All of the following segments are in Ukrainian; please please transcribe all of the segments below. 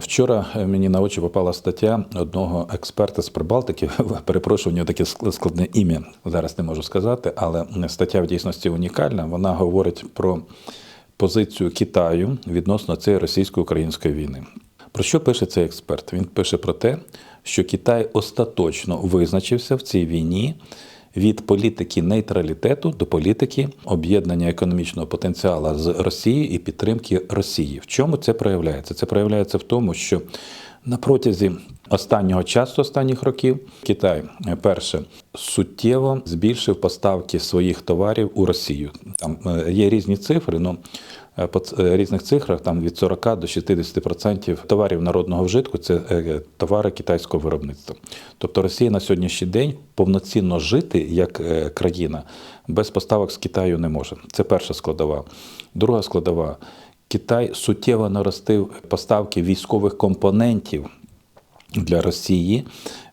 Вчора е, мені на очі попала стаття одного експерта з Прибалтики. Перепрошую, у нього таке ск- складне ім'я. Зараз не можу сказати, але стаття в дійсності унікальна. Вона говорить про позицію Китаю відносно цієї російсько-української війни. Про що пише цей експерт? Він пише про те, що Китай остаточно визначився в цій війні від політики нейтралітету до політики об'єднання економічного потенціалу з Росії і підтримки Росії. В чому це проявляється? Це проявляється в тому, що на протязі останнього часу, останніх років, Китай е, перше суттєво збільшив поставки своїх товарів у Росію. Там е, є різні цифри, по ц- е, різних цифрах там від 40 до 60% товарів народного вжитку це товари китайського виробництва. Тобто Росія на сьогоднішній день повноцінно жити як країна без поставок з Китаю не може. Це перша складова. Друга складова. Китай суттєво наростив поставки військових компонентів для Росії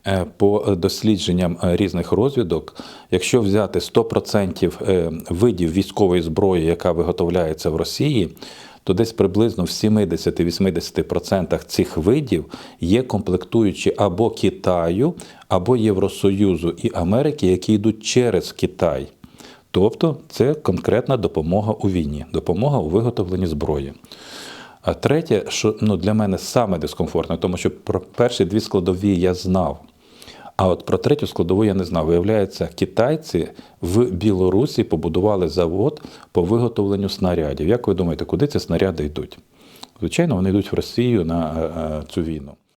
Е, по дослідженням е, різних розвідок. Якщо взяти 100% е, видів військової зброї, яка виготовляється в Росії, то десь приблизно в 70-80% цих видів є комплектуючі або Китаю, або Євросоюзу і Америки, які йдуть через Китай. Тобто це конкретна допомога у війні, допомога у виготовленні зброї. А третє, що ну, для мене саме дискомфортне, тому що про перші дві складові я знав. А от про третю складову я не знав. Виявляється, китайці в Білорусі побудували завод по виготовленню снарядів. Як ви думаєте, куди ці снаряди йдуть? Звичайно, вони йдуть в Росію на е, е, цю війну.